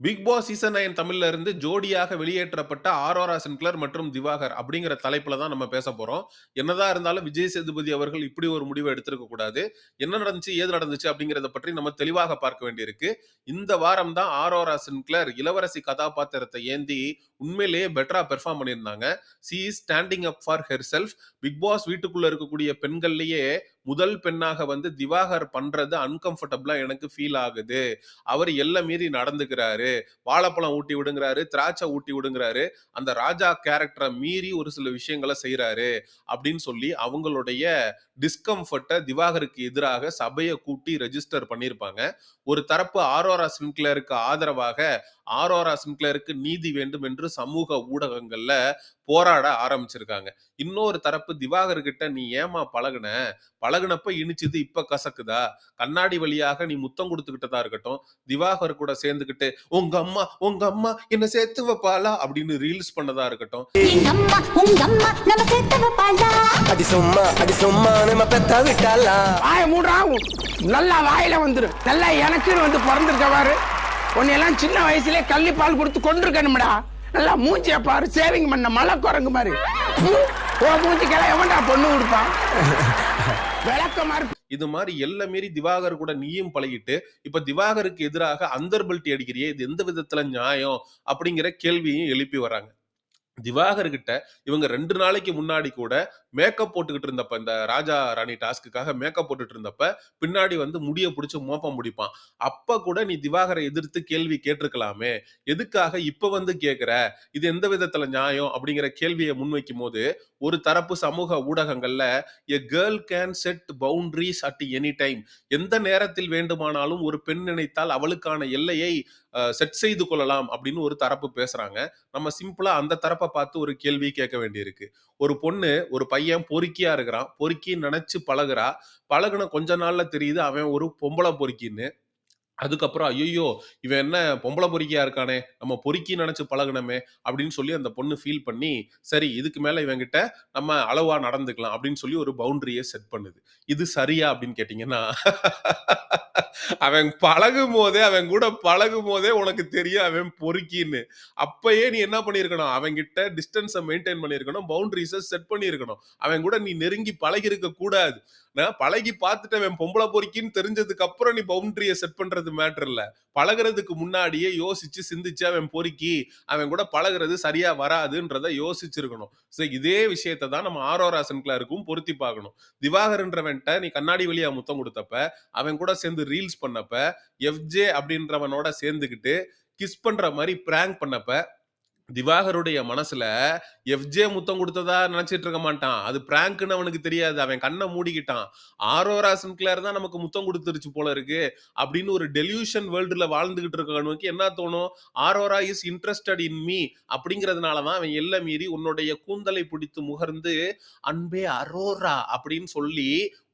Big Boss season nine தமிழ்ல இருந்து ஜோடியாக வெளியேற்றப்பட்ட ஆரோரா சின்க்ளர் மற்றும் திவாகர் அப்படிங்கிற தலைப்புல தான் நம்ம பேச போறோம். என்னதான் இருந்தாலும் விஜய் சேதுபதி அவர்கள் இப்படி ஒரு முடிவை எடுத்திருக்க கூடாது. என்ன நடந்துச்சு ஏது நடந்துச்சு அப்படிங்கறத பற்றி நம்ம தெளிவாக பார்க்க வேண்டியிருக்கு. இந்த வாரம் தான் ஆரோரா சின்க்ளர் இளவரசி கதாபாத்திரத்தை ஏந்தி உண்மையிலேயே பெட்டரா பெர்ஃபார்ம் பண்ணியிருந்தாங்க. She is standing up for herself Bigg Boss வீட்டுக்குள்ள இருக்கக்கூடிய பெண்கள்லயே முதல் பெண்ணாக வந்து திவாகர் பண்றது அன்கம்ஃபர்டபுளா எனக்கு ஃபீல் ஆகுது. அவர் எல்லை மீறி நடந்துக்கிறாரு. வாழைப்பழம் ஊட்டி விடுங்கிறாரு திராட்சை ஊட்டி விடுங்கிறாரு. அந்த ராஜா கேரக்டரை மீறி ஒரு சில விஷயங்களை செய்யறாரு அப்படின்னு சொல்லி அவங்களுடைய டிஸ்கம்ஃபர்ட்டை திவாகருக்கு எதிராக சபையை கூட்டி ரெஜிஸ்டர் பண்ணியிருப்பாங்க ஒரு தரப்பு ஆரோரா சின்க்ளருக்கு ஆதரவாக ஆரோரா சின்க்ளருக்கு நீதி வேண்டும் என்று சமூக ஊடகங்கள்ல போராட ஆரம்பிச்சிருக்காங்க. இன்னொரு தரப்பு திவாகர் கிட்ட நீ ஏமா பழகுன? பழகுனப்ப இனிச்சது இப்ப கசக்குதா? கண்ணாடி வழியாக நீ முத்தம் கொடுத்துக்கிட்டதா இருக்கட்டும். திவாகர் கூட சேர்ந்துக்கிட்டு உங்க அம்மா உங்க அம்மா என்ன சேர்த்து வைப்பாளா? அப்படின்னு ரீல்ஸ் பண்ணதா இருக்கட்டும். நல்லா வாயில வந்துரும் நல்லா எனக்குன்னு வந்து பிறந்திருக்க பாரு. உன்னையெல்லாம் சின்ன வயசுலயே கள்ளி பால் கொடுத்து கொண்டிருக்கணும்டா நல்லா மூஞ்சிய பாரு சேவிங் பண்ண மலை குரங்கு மாதிரி. ஓ மூஞ்சிக்கெல்லாம் எவன்டா பொண்ணு கொடுப்பான் விளக்க மாதிரி இது மாதிரி எல்லாம் மீறி திவாகர் கூட நீயும் பழகிட்டு இப்ப திவாகருக்கு எதிராக அந்தர்பல்ட்டி அடிக்கிறியே இது எந்த விதத்துல நியாயம் அப்படிங்கிற கேள்வியும் எழுப்பி வராங்க திவாகர் கிட்ட இவங்க ரெண்டு நாளைக்கு முன்னாடி கூட மேக்கப் போட்டுக்கிட்டு இருந்தப்ப இந்த ராஜா ராணி டாஸ்க்குக்காக மேக்கப் போட்டுட்டு இருந்தப்ப பின்னாடி வந்து முடிய பிடிச்சி மோப்பம் முடிப்பான். அப்ப கூட நீ திவாகரை எதிர்த்து கேள்வி கேட்டிருக்கலாமே. எதுக்காக இப்ப வந்து கேட்குற இது எந்த விதத்துல நியாயம்? அப்படிங்கிற கேள்வியை முன்வைக்கும் போது ஒரு தரப்பு சமூக ஊடகங்கள்ல a girl can set boundaries at any time எந்த நேரத்தில் வேண்டுமானாலும் ஒரு பெண் நினைத்தால் அவளுக்கான எல்லையை செட் செய்து கொள்ளலாம் அப்படின்னு ஒரு தரப்பு பேசுறாங்க. நம்ம சிம்பிளா அந்த தரப்பை பார்த்து ஒரு கேள்வி கேட்க வேண்டியிருக்கு. ஒரு பொண்ணு ஒரு பையன் பொறுக்கியா இருக்கிறான். பொறுக்கி நினைச்சு பழகுறா. பழகுன கொஞ்ச நாள்ல தெரியுது அவன் ஒரு பொம்பளை பொறுக்கின்னு. அதுக்கப்புறம் ஐயோ இவன் என்ன பொம்பளை பொறுக்கியா இருக்கானே? நம்ம பொறுக்கி நினைச்சு பழகுனமே அப்படின்னு சொல்லி அந்த பொண்ணு ஃபீல் பண்ணி சரி இதுக்கு மேல இவங்கிட்ட நம்ம அளவா நடந்துக்கலாம் அப்படின்னு சொல்லி ஒரு பவுண்டரியை செட் பண்ணுது. இது சரியா அப்படின்னு கேட்டீங்கன்னா அவன் பழகும் போதே அவன் கூட பழகும் போதே உனக்கு தெரியும் அவன் பொறுக்கின்னு. அப்பயே நீ என்ன பண்ணியிருக்கணும்? அவன் கிட்ட டிஸ்டன்ஸை மெயின்டைன் பண்ணியிருக்கணும் பவுண்டரிஸை செட் பண்ணியிருக்கணும். அவன் கூட நீ நெருங்கி பழகி இருக்க கூடாது. நான் பழகி பார்த்துட்டு அவன் பொம்பளை பொறுக்கின்னு தெரிஞ்சதுக்கு அப்புறம் நீ பவுண்டரியை செட் பண்றது மேட்டர் இல்ல. பழகுறதுக்கு முன்னாடியே யோசிச்சு சிந்திச்சு அவன் பொறுக்கி அவன் கூட பழகுறது சரியா வராதுன்றத யோசிச்சிருக்கணும். ஸோ இதே விஷயத்தை தான் நம்ம ஆரோரா சென்க்லாருக்கும் பொருத்தி பார்க்கணும். திவாகர்ன்றவன்ட்ட நீ கண்ணாடி வழியா முத்தம் கொடுத்தப்ப அவன் கூட சேர்ந்து ரீல்ஸ் பண்ணப்ப எஃப்ஜே அப்படின்றவனோட சேர்ந்துக்கிட்டு கிஸ் பண்ற மாதிரி பிராங்க் பண்ணப்ப திவாகருடைய மனசுல எஃப்ஜே முத்தம் கொடுத்ததா நினைச்சிட்டு இருக்க மாட்டான். அது பிராங்க்னு அவனுக்கு தெரியாது. அவன் கண்ணை மூடிக்கிட்டான். ஆரோரா சின்க்ளேர் தான் நமக்கு முத்தம் கொடுத்துருச்சு போல இருக்கு. அப்படின்னு ஒரு டெலியூஷன் வேர்ல்டுல வாழ்ந்துகிட்டு இருக்கவனுக்கு என்ன தோணும்? Aurora is interested in me அப்படிங்கிறதுனால தான் அவன் எல்லை மீறி உன்னுடைய கூந்தலை பிடித்து முகர்ந்து அன்பே அரோரா அப்படின்னு சொல்லி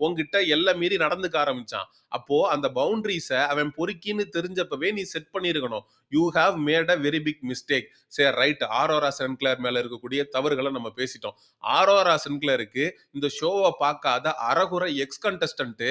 உன்கிட்ட எல்லை மீறி நடந்துக்க ஆரம்பிச்சான். அப்போ அந்த பவுண்டரிஸை அவன் பொறுக்கின்னு தெரிஞ்சப்பவே நீ செட் பண்ணியிருக்கணும். You have made a very big mistake சரி ரைட் ஆரோரா சென்க்ளேர் மேல இருக்கக்கூடிய தவறுகளை நம்ம பேசிட்டோம். ஆரோரா சென்க்ளேருக்கு இந்த ஷோவை பார்க்காத அறகுறை எக்ஸ் கண்டஸ்டன்ட்டு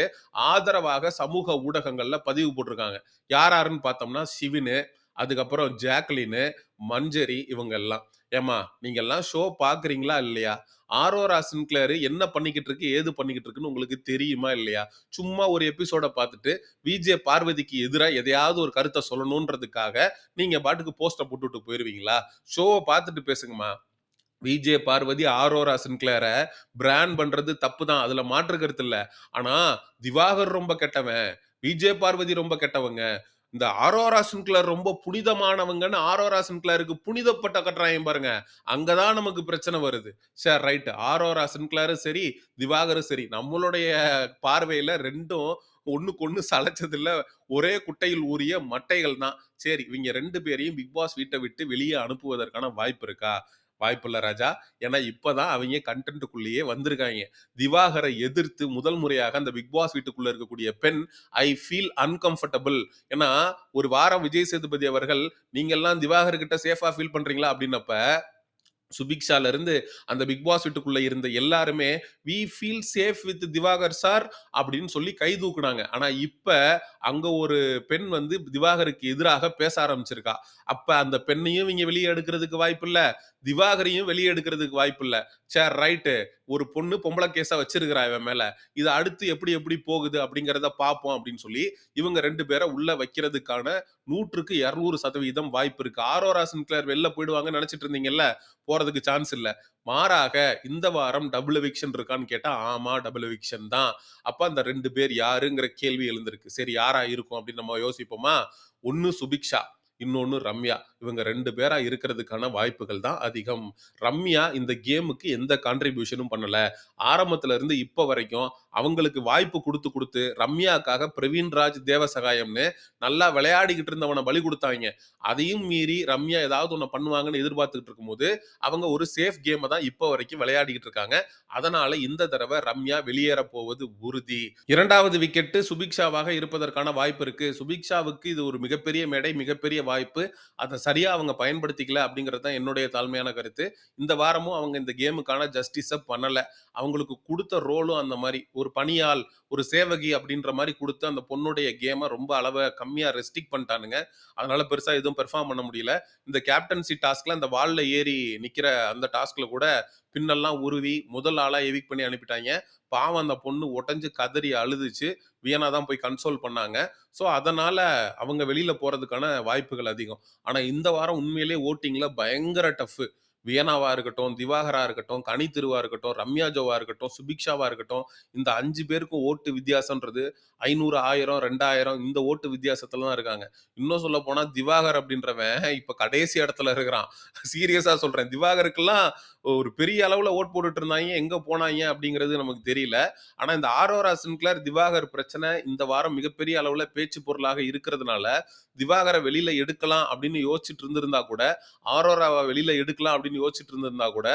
ஆதரவாக சமூக ஊடகங்கள்ல பதிவு போட்டிருக்காங்க. யார் யாருன்னு பார்த்தோம்னா சிவினு அதுக்கப்புறம் ஜாக்லின் மஞ்சரி இவங்க எல்லாம். ஏமா நீங்கெல்லாம் ஷோ பாக்குறீங்களா இல்லையா? ஆரோரா சின்க்ளேரு என்ன பண்ணிக்கிட்டு இருக்கு ஏது பண்ணிக்கிட்டு இருக்குன்னு உங்களுக்கு தெரியுமா இல்லையா? சும்மா ஒரு எபிசோட பார்த்துட்டு விஜே பார்வதிக்கு எதிராக எதையாவது ஒரு கருத்தை சொல்லணுன்றதுக்காக நீங்க பாட்டுக்கு போஸ்ட போட்டுட்டு போயிடுவீங்களா ஷோவை பார்த்துட்டு பேசுங்கம்மா. விஜே பார்வதி ஆரோரா சின்க்ளேரை பிராண்ட் பண்றது தப்பு தான் அதுல மாற்று கருத்து இல்ல. ஆனா திவாகர் ரொம்ப கெட்டவன் விஜே பார்வதி ரொம்ப கெட்டவங்க. இந்த ஆரோரா சின்க்ளர் ரொம்ப புனிதமானவங்கன்னு ஆரோரா சின்க்ளருக்கு புனிதப்பட்ட கட்டுறாங்க பாருங்க. அங்கதான் நமக்கு பிரச்சனை வருது. சரி ரைட் ஆரோரா சின்க்ளரும் சரி திவாகரும் சரி. நம்மளுடைய பார்வையில ரெண்டும் ஒண்ணுக்கு ஒண்ணு சளைச்சதுல ஒரே குட்டையில் ஊறிய மட்டைகள் தான் சரி இவங்க ரெண்டு பேரையும் பிக் பாஸ் வீட்டை விட்டு வெளியே அனுப்புவதற்கான வாய்ப்பு இருக்கா? வாய்ப்பில்ல ராஜா. ஏன்னா இப்போதான் அவங்க கண்டென்ட்டுக்குள்ளேயே வந்திருக்காங்க. திவாகரை எதிர்த்து முதல் முறையாக அந்த பிக் பாஸ் வீட்டுக்குள்ள இருக்கக்கூடிய பெண் ஐ ஃபீல் அன்கம்ஃபர்டபுள் ஏன்னா ஒரு வாரம் விஜய் சேதுபதி அவர்கள் நீங்கெல்லாம் திவாகர் கிட்ட சேஃபா ஃபீல் பண்றீங்களா? அப்படின்னப்ப சுபிக்ஷால இருந்து அந்த பிக் பாஸ் வீட்டுக்குள்ள இருந்த எல்லாருமே we feel safe with Diwakar sir அப்படின்னு சொல்லி கை தூக்குனாங்க. ஆனா இப்ப அங்க ஒரு பெண் வந்து திவாகருக்கு எதிராக பேச ஆரம்பிச்சிருக்கா. அப்ப அந்த பெண்ணையும் இவங்க வெளியே எடுக்கிறதுக்கு வாய்ப்பு இல்ல திவாகரையும் வெளியே எடுக்கிறதுக்கு வாய்ப்பு இல்ல. சார் ரைட்டு ஒரு பொண்ணு பொம்பளை கேஸா வச்சிருக்கிறா இவன் மேல. இது அடுத்து எப்படி எப்படி போகுது அப்படிங்கிறத பார்ப்போம் அப்படின்னு சொல்லி இவங்க ரெண்டு பேரை உள்ள வைக்கிறதுக்கான நூற்றுக்கு இருநூறு சதவீதம் வாய்ப்பு இருக்கு. ஆரோரா சின்க்ளர் வெளில போயிடுவாங்கன்னு நினைச்சிட்டு இருந்தீங்கல்ல போறதுக்கு சான்ஸ் இல்ல. மாறாக இந்த வாரம் டபுள் எவிக்ஷன் இருக்கான்னு கேட்டா ஆமா டபுள் எவிக்ஷன் தான். அப்போ அந்த ரெண்டு பேர் யாருங்கிற கேள்வி எழுந்திருக்கு. சரி யாரா இருக்கும் அப்படின்னு நம்ம யோசிப்போமா? ஒன்னு சுபிக்ஷா. இன்னொன்னு ரம்யா. இவங்க ரெண்டு பேரா இருக்கிறதுக்கான வாய்ப்புகள் தான் அதிகம். ரம்யா இந்த கேமுக்கு எந்த கான்ட்ரிபியூஷனும் பண்ணல. ஆரம்பத்துல இருந்து இப்போ வரைக்கும் அவங்களுக்கு வாய்ப்பு கொடுத்து கொடுத்து ரம்யாக்காக பிரவீன்ராஜ் தேவசகாயம்னு நல்லா விளையாடிக்கிட்டு இருந்தவனை பலி கொடுத்தாங்க. அதையும் மீறி ரம்யா ஏதாவது ஒன்று பண்ணுவாங்கன்னு எதிர்பார்த்துக்கிட்டு இருக்கும்போது அவங்க ஒரு சேஃப் கேமை தான் இப்போ வரைக்கும் விளையாடிக்கிட்டு இருக்காங்க. அதனால இந்த தடவை ரம்யா வெளியேற போவது உறுதி. இரண்டாவது விக்கெட்டு சுபிக்ஷாவாக இருப்பதற்கான வாய்ப்பு இருக்கு. சுபிக்ஷாவுக்கு இது ஒரு மிகப்பெரிய மேடை மிகப்பெரிய வாய்ப்பு. அதை சரியா அவங்க பயன்படுத்திக்கல அப்படிங்கிறது தான் என்னுடைய தாழ்மையான கருத்து. இந்த வாரமும் அவங்க இந்த கேமுக்கான ஜஸ்டிஸை பண்ணல. அவங்களுக்கு கொடுத்த ரோலும் அந்த மாதிரி ஒரு பணியாள் ஒரு சேவகி அப்படின்ற மாதிரி கொடுத்து அந்த பொண்ணுடைய கேமை ரொம்ப அளவை கம்மியாக ரெஸ்ட்ரிக் பண்ணிட்டானுங்க. அதனால பெருசாக எதுவும் பெர்ஃபார்ம் பண்ண முடியல. இந்த கேப்டன்சி டாஸ்க்ல அந்த வாலில் ஏறி நிற்கிற அந்த டாஸ்க்ல கூட பின்னெல்லாம் உருவி முதல் ஆளாக எவிக் பண்ணி அனுப்பிட்டாங்க. பாவம் அந்த பொண்ணு உடஞ்சு கதறி அழுதுச்சு. வியனா தான் போய் கன்சோல் பண்ணாங்க. ஸோ அதனால அவங்க வெளியில் போறதுக்கான வாய்ப்புகள் அதிகம். ஆனால் இந்த வாரம் உண்மையிலேயே ஓட்டிங்கில் பயங்கர டஃப்பு வியனாவா இருக்கட்டும் திவாகரா இருக்கட்டும் கனி திருவா இருக்கட்டும் ரம்யா ஜோவா இருக்கட்டும் சுபிக்ஷாவா இருக்கட்டும் இந்த அஞ்சு பேருக்கும் ஓட்டு வித்தியாசம்ன்றது ஐநூறு ஆயிரம் ரெண்டாயிரம் இந்த ஓட்டு வித்தியாசத்துல தான் இருக்காங்க. இன்னும் சொல்ல போனா திவாகர் அப்படின்றவன் இப்ப கடைசி இடத்துல இருக்கிறான். சீரியஸா சொல்றேன். திவாகருக்கெல்லாம் ஒரு பெரிய அளவுல ஓட் போட்டுட்டு இருந்தாங்க. எங்க போனாங்க அப்படிங்கிறது நமக்கு தெரியல. ஆனா இந்த ஆரோரா சின்க்ளர் திவாகர் பிரச்சனை இந்த வாரம் மிகப்பெரிய அளவுல பேச்சு பொருளாக இருக்கிறதுனால திவாகரை வெளியில எடுக்கலாம் அப்படின்னு யோசிச்சுட்டு இருந்திருந்தா கூட ஆரோராவை வெளியில எடுக்கலாம் அப்படின்னு யோசிச்சுட்டு இருந்திருந்தா கூட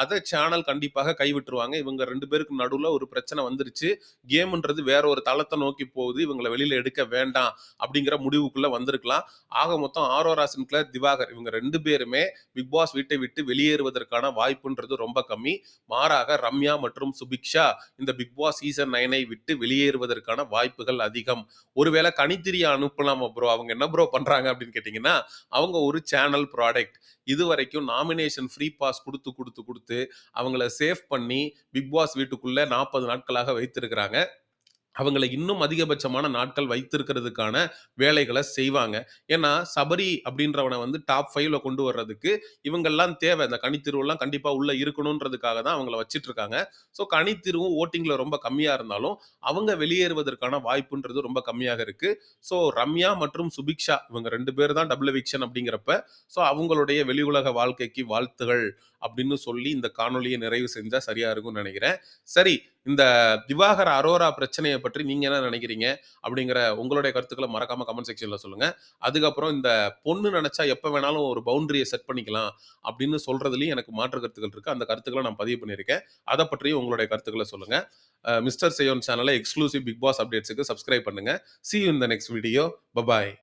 அதை சேனல் கண்டிப்பாக கைவிட்டுருவாங்க. இவங்க ரெண்டு பேருக்கு நடுவுல ஒரு பிரச்சனை வந்துருச்சு. கேம்ன்றது வேற ஒரு தளத்தை நோக்கி போகுது. இவங்களை வெளியில எடுக்க வேண்டாம் அப்படிங்கிற முடிவுக்குள்ள வந்திருக்கலாம். ஆக மொத்தம் ஆரோரா சின்க்ளர் திவாகர் இவங்க ரெண்டு பேருமே பிக் பாஸ் வீட்டை விட்டு வெளியேறுவதற்கான வாய்ப்புன்றது ரொம்ப கம்மி. மாறாக ரம்யா மற்றும் சுபிக்ஷா இந்த பிக் பாஸ் சீசன் நைனை விட்டு வெளியேறுவதற்கான வாய்ப்புகள் அதிகம். ஒருவேளை கணித்திரியை அனுப்பலாமா ப்ரோ அவங்க என்ன ப்ரோ பண்றாங்க அப்படின்னு கேட்டிங்கன்னா அவங்க ஒரு சேனல் ப்ராடக்ட் இது வரைக்கும் நாமினேஷன் ஃப்ரீ பாஸ் கொடுத்து கொடுத்து கொடுத்து அவங்கள சேவ் பண்ணி பிக் பாஸ் வீட்டுக்குள்ளே நாற்பது நாட்களாக வைத்திருக்கிறாங்க. அவங்களை இன்னும் அதிகபட்சமான நாட்கள் வைத்திருக்கிறதுக்கான வேலைகளை செய்வாங்க. ஏன்னா சபரி அப்படின்றவனை வந்து டாப் ஃபைவ்ல கொண்டு வர்றதுக்கு இவங்கெல்லாம் தேவை. இந்த கனித்திருவெல்லாம் கண்டிப்பாக உள்ள இருக்கணுன்றதுக்காக தான் அவங்கள வச்சிட்டு இருக்காங்க ஸோ கனித்திருவும் ஓட்டிங்ல ரொம்ப கம்மியா இருந்தாலும் அவங்க வெளியேறுவதற்கான வாய்ப்புன்றது ரொம்ப கம்மியாக இருக்கு. ஸோ ரம்யா மற்றும் சுபிக்ஷா இவங்க ரெண்டு பேர் தான் டபுள் எவிக்ஷன் அப்படிங்கிறப்ப ஸோ அவங்களுடைய வெளி உலக வாழ்க்கைக்கு வாழ்த்துகள் அப்படின்னு சொல்லி இந்த காணொலியை நிறைவு செஞ்சா சரியா இருக்கும்னு நினைக்கிறேன். சரி இந்த திவாகர் அரோரா பிரச்சனையை பற்றி நீங்க என்ன நினைக்கிறீங்க? அப்படிங்கிற உங்களுடைய கருத்துக்களை மறக்காம கமெண்ட் செக்ஷன்ல சொல்லுங்க. அதுக்கப்புறம் இந்த பொண்ணு நினைச்சா எப்ப வேணாலும் ஒரு பவுண்டரியை செட் பண்ணிக்கலாம் அப்படின்னு சொல்றதுலயும் எனக்கு மாற்று கருத்துக்கள் இருக்கு. அந்த கருத்துக்களை நான் பதிவு பண்ணியிருக்கேன். அதை பற்றியும் உங்களுடைய கருத்துக்களை சொல்லுங்க. மிஸ்டர் சேயோன் சேனலை எக்ஸ்க்ளூசிவ் பிக் பாஸ் அப்டேட்ஸுக்கு சப்ஸ்கிரைப் பண்ணுங்க. சி இன் இந்த நெக்ஸ்ட் வீடியோ பபாய்